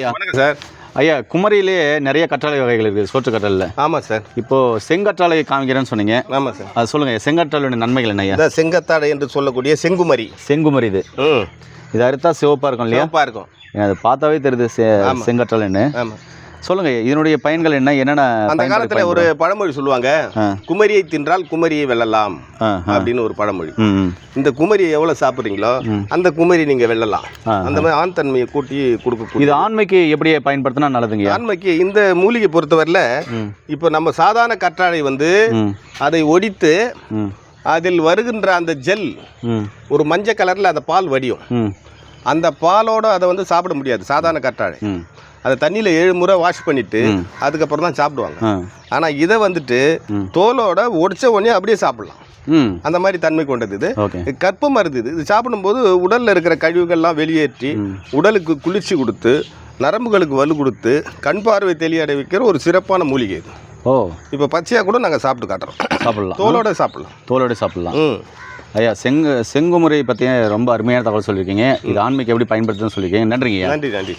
வணக்கம் சார். ஐயா குமரியிலே நிறைய கற்றாழை வகைகள் இருக்குது சோற்று கற்றாழையில் ஆமாம் சார். இப்போ செங்கற்றாழை காமிக்கிறேன்னு சொன்னீங்க. ஆமாம் சார். அது சொல்லுங்க செங்கற்றாழையோட நன்மைகள் என்ன ஐயா? இந்த செங்கத்தாடை என்று சொல்லக்கூடிய செங்குமரி. செங்குமரி இது. இது அறுத்தா சிவப்பா இருக்கும் இல்லையா? சிவப்பாக இருக்கும். அது பார்த்தாவே தெரியுது செங்கற்றாழைன்னு. ஆமாம் சொல்லுங்க இதனுடைய பயன்கள் என்ன? என்னென்ன அந்த காலத்தில் ஒரு பழமொழி சொல்லுவாங்க. குமரியை தின்றால் குமரியை வெல்லலாம். அப்படின்னு ஒரு பழமொழி. இந்த குமரியை எவ்வளோ சாப்பிட்றீங்களோ அந்த குமரி நீங்கள் வெல்லலாம். அந்த மாதிரி ஆண் தன்மையை கூட்டி கொடுக்கக்கூடிய இது ஆண்மைக்கு எப்படி பயன்படுத்தினா நல்லதுங்கய்யா? ஆண்மைக்கு இந்த மூலிகை பொறுத்தவரையில் இப்போ நம்ம சாதாரண கற்றாழை வந்து அதை ஒடித்து அதில் வருகின்ற அந்த ஜெல் ஒரு மஞ்சள் கலரில் அந்த பால் வடியும். அந்த பாலோட அதை வந்து சாப்பிட முடியாது. சாதாரண கற்றாழை. அதை தண்ணியில் ஏழு முறை வாஷ் பண்ணிட்டு அதுக்கப்புறம் தான் சாப்பிடுவாங்க. ஆனால் இதை வந்துட்டு. தோலோட ஒடிச்ச உடனே அப்படியே சாப்பிடலாம். அந்த மாதிரி தன்மை கொண்டது இது. கற்ப மருந்து இது. இது சாப்பிடும்போது உடலில் இருக்கிற கழிவுகள்லாம் வெளியேற்றி உடலுக்கு குளிர்ச்சி கொடுத்து நரம்புகளுக்கு வலு கொடுத்து கண் பார்வை தெளியடை வைக்கிற ஒரு சிறப்பான மூலிகை இது. ஓ. இப்போ பச்சையாக கூட நாங்கள் சாப்பிட்டு காட்டுறோம். சாப்பிடலாம். தோலோட சாப்பிடலாம். தோலோட சாப்பிடலாம். ஐயா செங்கு செங்குமுறை பற்றிய ரொம்ப அருமையான தகவல் சொல்லியிருக்கீங்க. இது ஆண்மைக்கு எப்படி பயன்படுத்துன்னு சொல்லியிருக்கீங்க. நன்றிங்க நன்றி நன்றி.